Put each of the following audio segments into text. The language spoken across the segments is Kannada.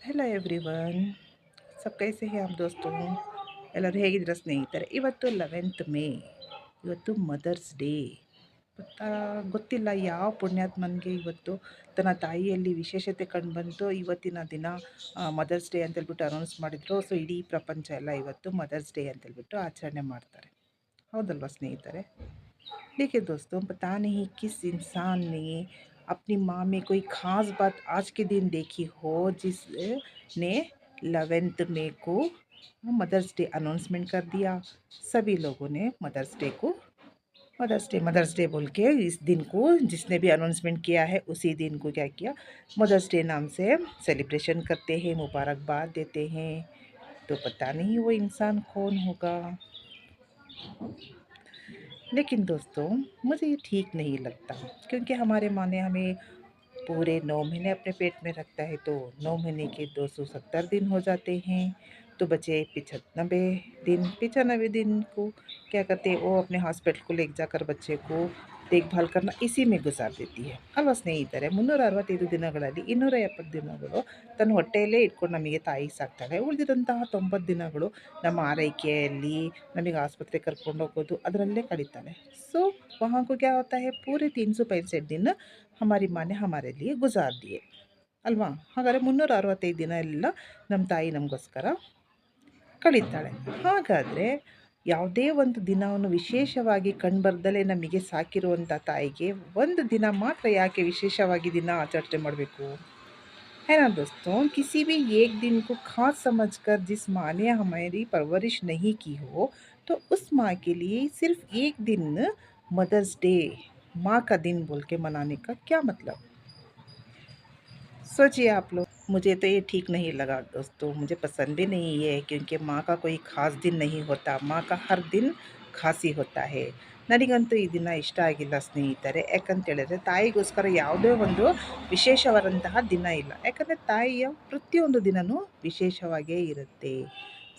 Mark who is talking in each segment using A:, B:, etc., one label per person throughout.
A: ಹೆಲೋ ಎವ್ರಿ ಒನ್ ಸಬ್ ಕೈಸೆ ಹೇ ಆಪ್ ದೋಸ್ತು ಎಲ್ಲರೂ ಹೇಗಿದ್ದೀರಾ ಸ್ನೇಹಿತರೆ ಇವತ್ತು ಲೆವೆಂತ್ ಮೇ ಇವತ್ತು ಮದರ್ಸ್ ಡೇ ಗೊತ್ತಾ ಗೊತ್ತಿಲ್ಲ ಯಾವ ಪುಣ್ಯಾತ್ಮನಿಗೆ ಇವತ್ತು ತನ್ನ ತಾಯಿಯಲ್ಲಿ ವಿಶೇಷತೆ ಕಂಡು ಬಂತು ಇವತ್ತಿನ ದಿನ ಮದರ್ಸ್ ಡೇ ಅಂತೇಳ್ಬಿಟ್ಟು ಅನೌನ್ಸ್ ಮಾಡಿದ್ರು ಸೊ ಇಡೀ ಪ್ರಪಂಚ ಎಲ್ಲ ಇವತ್ತು ಮದರ್ಸ್ ಡೇ ಅಂತೇಳ್ಬಿಟ್ಟು ಆಚರಣೆ ಮಾಡ್ತಾರೆ ಹೌದಲ್ವಾ ಸ್ನೇಹಿತರೆ देखिए दोस्तों पता नहीं किस इंसान ने अपनी माँ में कोई ख़ास बात आज के दिन देखी हो जिसने लेवेंथ मे को मदर्स डे अनाउंसमेंट कर दिया? सभी लोगों ने मदर्स डे को, मदर्स डे मदर्स डे बोल के इस दिन को जिसने भी अनाउंसमेंट किया है, उसी दिन को क्या किया? मदर्स डे नाम से सेलिब्रेशन करते हैं, मुबारकबाद देते हैं। तो पता नहीं वो इंसान कौन होगा। लेकिन दोस्तों, मुझे ये ठीक नहीं लगता, क्योंकि हमारे माँ ने हमें पूरे नौ महीने अपने पेट में रखता है तो नौ महीने के दो सौ सत्तर दिन हो जाते हैं तो बचे पिछानबे दिन पिछानबे दिन को क्या करते हैं, वो अपने हॉस्पिटल को ले जाकर बच्चे को देखभाल करना इसी में गुजार देती है ಅಲ್ವಾ ಸ್ನೇಹಿತರೆ ಮುನ್ನೂರ ಅರವತ್ತೈದು ದಿನಗಳಲ್ಲಿ ಇನ್ನೂರ ಎಪ್ಪತ್ತು ದಿನಗಳು ತನ್ನ ಹೊಟ್ಟೆಯಲ್ಲೇ ಇಟ್ಕೊಂಡು ನಮಗೆ ತಾಯಿ ಸಾಕ್ತಾಳೆ ಉಳಿದಿರೋಂತಹ ತೊಂಬತ್ತು ದಿನಗಳು ನಮ್ಮ ಆರೈಕೆಯಲ್ಲಿ ನಮಗೆ ಆಸ್ಪತ್ರೆ ಕರ್ಕೊಂಡು ಹೋಗೋದು ಅದರಲ್ಲೇ ಕಳೀತಾಳೆ ಸೊ वहाँ को क्या होता है पूरे तीन सौ पैंसठ दिन हमारी माँ ने हमारे लिए गुजार दिए ಅಲ್ವಾ ಹಾಗಾದರೆ ಮುನ್ನೂರ ಅರವತ್ತೈದು ದಿನ ಎಲ್ಲ ನಮ್ಮ ತಾಯಿ ನಮಗೋಸ್ಕರ ಕಳೀತಾಳೆ ಹಾಗಾದರೆ ಯಾವುದೇ ಒಂದು ದಿನವನ್ನು ವಿಶೇಷವಾಗಿ ಕಂಡುಬರ್ದಲೇ ನಮಗೆ ಸಾಕಿರುವಂಥ ತಾಯಿಗೆ ಒಂದು ದಿನ ಮಾತ್ರ ಯಾಕೆ ವಿಶೇಷವಾಗಿ ದಿನ ಆಚರಣೆ ಮಾಡಬೇಕು है ना दोस्तों किसी भी एक दिन को खास समझकर जिस माँ ने हमारी परवरिश नहीं की हो तो उस माँ के लिए सिर्फ एक दिन मदर्स डे माँ का दिन बोल के मनाने का क्या मतलब सोचिए आप लोग मुझे तो ये ठीक नहीं लगा दोस्तों मुझे पसंद भी नहीं है क्योंकि माँ का कोई ख़ास दिन नहीं होता माँ का हर दिन ಖಾಸಿ ಹೋತಾ ಹೇ ನನಗಂತೂ ಈ ದಿನ ಇಷ್ಟ ಆಗಿಲ್ಲ ಸ್ನೇಹಿತರೆ ಯಾಕಂತೇಳಿದ್ರೆ ತಾಯಿಗೋಸ್ಕರ ಯಾವುದೇ ಒಂದು ವಿಶೇಷವಾದಂತಹ ದಿನ ಇಲ್ಲ ಯಾಕಂದರೆ ತಾಯಿಯ ಪ್ರತಿಯೊಂದು ದಿನವೂ ವಿಶೇಷವಾಗೇ ಇರುತ್ತೆ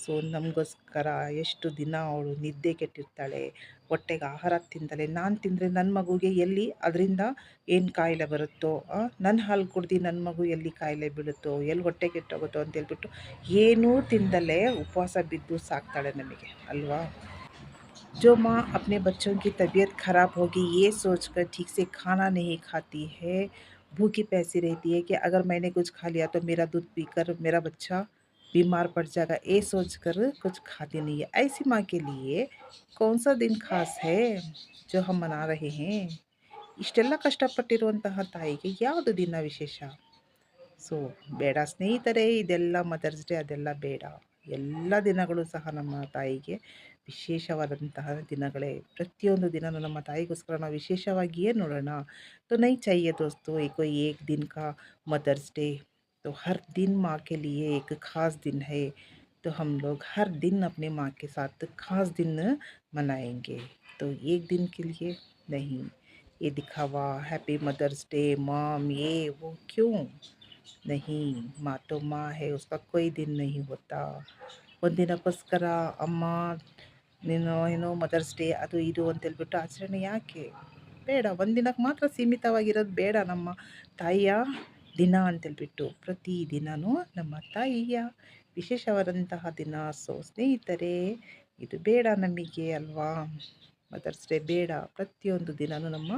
A: ಸೊ ನಮಗೋಸ್ಕರ ಎಷ್ಟು ದಿನ ಅವಳು ನಿದ್ದೆ ಕೆಟ್ಟಿರ್ತಾಳೆ ಹೊಟ್ಟೆಗೆ ಆಹಾರ ತಿಂತಾಳೆ ನಾನು ತಿಂದರೆ ನನ್ನ ಮಗುಗೆ ಎಲ್ಲಿ ಅದರಿಂದ ಏನು ಕಾಯಿಲೆ ಬರುತ್ತೋ ನನ್ನ ಹಾಲು ಕುಡ್ದು ನನ್ನ ಮಗು ಎಲ್ಲಿ ಕಾಯಿಲೆ ಬೀಳುತ್ತೋ ಎಲ್ಲಿ ಹೊಟ್ಟೆ ಕೆಟ್ಟೋಗುತ್ತೋ ಅಂತ ಹೇಳ್ಬಿಟ್ಟು ಏನೂ ತಿಂದಲೇ ಉಪವಾಸ ಬಿದ್ದು ಸಾಕ್ತಾಳೆ ನಮಗೆ ಅಲ್ವಾ जो माँ अपने बच्चों की तबीयत खराब होगी ये सोचकर ठीक से खाना नहीं खाती है भूखी पैसी रहती है कि अगर मैंने कुछ खा लिया तो मेरा दूध पीकर मेरा बच्चा बीमार पड़ जाएगा ये सोचकर कुछ खाती नहीं है ऐसी माँ के लिए कौन सा दिन खास है जो हम मना रहे हैं ಇಷ್ಟೆಲ್ಲ ಕಷ್ಟಪಟ್ಟಿರುವಂತಹ ತಾಯಿಗೆ ಯಾವುದು ದಿನ ವಿಶೇಷ ಸೊ ಬೇಡ ಸ್ನೇಹಿತರೆ ಇದೆಲ್ಲ ಮದರ್ಸ್ ಡೇ ಅದೆಲ್ಲ ಬೇಡ ಎಲ್ಲ ದಿನಗಳು ಸಹ ನಮ್ಮ ತಾಯಿಗೆ ವಿಶೇಷವಾದಂತಹ ದಿನಗಳೇ ಪ್ರತಿಯೊಂದು ದಿನವೂ ನಮ್ಮ ತಾಯಿಗೋಸ್ಕರ ನಾವು ವಿಶೇಷವಾಗಿಯೇ ನೋಡೋಣ तो नहीं चाहिए दोस्तों ये कोई एक दिन का मदर्स डे तो हर दिन माँ के लिए एक ख़ास दिन है तो हम लोग हर दिन अपने माँ के साथ ख़ास दिन मनाएंगे तो एक दिन के लिए नहीं ये दिखावा हैप्पी मदर्स डे मॉम ये वो क्यों नहीं माँ तो माँ है उसका कोई दिन नहीं होता ಒಂದಿನಕ್ಕೋಸ್ಕರ ಅಮ್ಮ ನೀನು ಏನೋ ಮದರ್ಸ್ ಡೇ ಅದು ಇದು ಅಂತೇಳ್ಬಿಟ್ಟು ಆಚರಣೆ ಯಾಕೆ ಬೇಡ ಒಂದಿನಕ್ಕೆ ಮಾತ್ರ ಸೀಮಿತವಾಗಿರೋದು ಬೇಡ ನಮ್ಮ ತಾಯಿಯ ದಿನ ಅಂತೇಳ್ಬಿಟ್ಟು ಪ್ರತಿ ದಿನವೂ ನಮ್ಮ ತಾಯಿಯ ವಿಶೇಷವಾದಂತಹ ದಿನ ಸೊ ಸ್ನೇಹಿತರೆ ಇದು ಬೇಡ ನಮಗೆ ಅಲ್ವಾ ಮದರ್ಸ್ ಡೇ ಬೇಡ ಪ್ರತಿಯೊಂದು ದಿನವೂ ನಮ್ಮ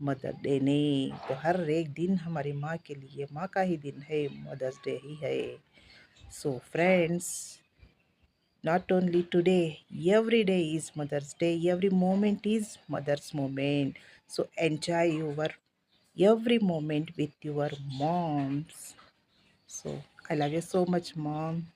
A: मदर डे ने तो हर एक दिन हमारी माँ के लिए माँ का ही दिन है मदर्स डे ही है so friends not only today every day is mother's day every moment is mother's moment so enjoy your every moment with your moms. So i love you so much mom